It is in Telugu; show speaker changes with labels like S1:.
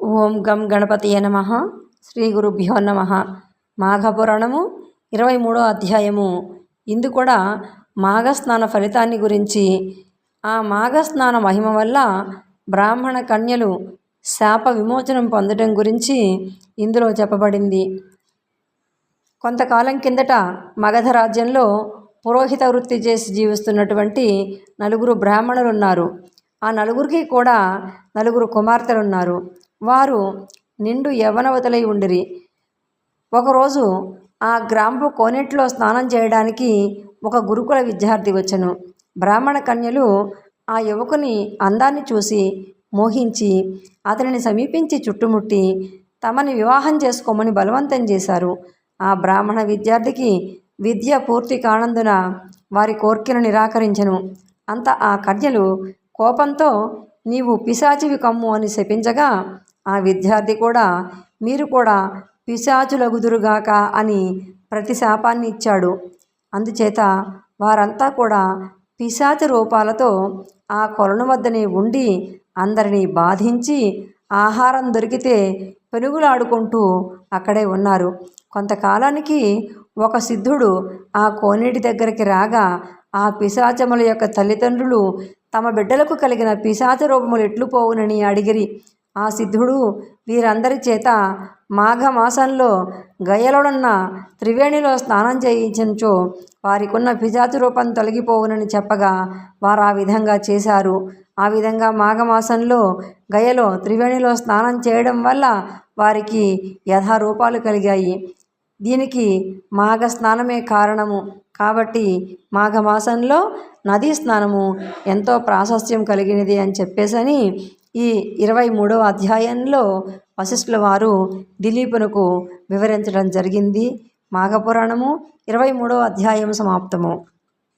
S1: ఓం గం గణపతియ నమ. శ్రీ గురుభ్యో నమ. మాఘపురాణము ఇరవై మూడో అధ్యాయము. ఇందు కూడా మాఘస్నాన ఫలితాన్ని గురించి. ఆ మాఘస్నాన మహిమ వల్ల బ్రాహ్మణ కన్యలు శాప విమోచనం పొందడం గురించి ఇందులో చెప్పబడింది. కొంతకాలం కిందట మగధ రాజ్యంలో పురోహిత వృత్తి చేసి జీవిస్తున్నటువంటి నలుగురు బ్రాహ్మణులు ఉన్నారు ఆ నలుగురికి కూడా నలుగురు కుమార్తెలు ఉన్నారు వారు నిండు యవ్వనవతలై ఉండిరి. ఒకరోజు ఆ గ్రామపు కోనేటిలో స్నానం చేయడానికి ఒక గురుకుల విద్యార్థి వచ్చెను. బ్రాహ్మణ కన్యలు ఆ యువకుని అందాన్ని చూసి మోహించి అతనిని సమీపించి చుట్టుముట్టి తమని వివాహం చేసుకోమని బలవంతం చేశారు. ఆ బ్రాహ్మణ విద్యార్థికి విద్య పూర్తి కానందున వారి కోర్కెను నిరాకరించెను. అంత ఆ కన్యలు కోపంతో నీవు పిశాచివి కమ్ము అని శపించగా ఆ విద్యార్థి కూడా మీరు కూడా పిశాచులగుదురుగాక అని ప్రతి శాపాన్ని ఇచ్చాడు. అందుచేత వారంతా కూడా పిశాచ రూపాలతో ఆ కొలను వద్దనే ఉండి అందరినీ బాధించి ఆహారం దొరికితే పెనుగులాడుకుంటూ అక్కడే ఉన్నారు. కొంతకాలానికి ఒక సిద్ధుడు ఆ కోనేటి దగ్గరికి రాగా ఆ పిశాచముల యొక్క తల్లిదండ్రులు తమ బిడ్డలకు కలిగిన పిశాచ రూపములు ఎట్లు పోవునని అడిగిరి. ఆ సిద్ధుడు వీరందరి చేత మాఘమాసంలో గయలున్న త్రివేణిలో స్నానం చేయించంచో వారికున్న పిశాచ రూపం తొలగిపోవునని చెప్పగా వారు ఆ విధంగా చేశారు. ఆ విధంగా మాఘమాసంలో గయలో త్రివేణిలో స్నానం చేయడం వల్ల వారికి యథారూపాలు కలిగాయి. దీనికి మాఘ స్నానమే కారణము. కాబట్టి మాఘమాసంలో నదీ స్నానము ఎంతో ప్రాశస్త్యం కలిగినది అని చెప్పేసని ఈ ఇరవై మూడవ అధ్యాయంలో వశిష్ఠుల వారు దిలీపునకు వివరించడం జరిగింది. మాఘపురాణము ఇరవై మూడవ అధ్యాయం సమాప్తము.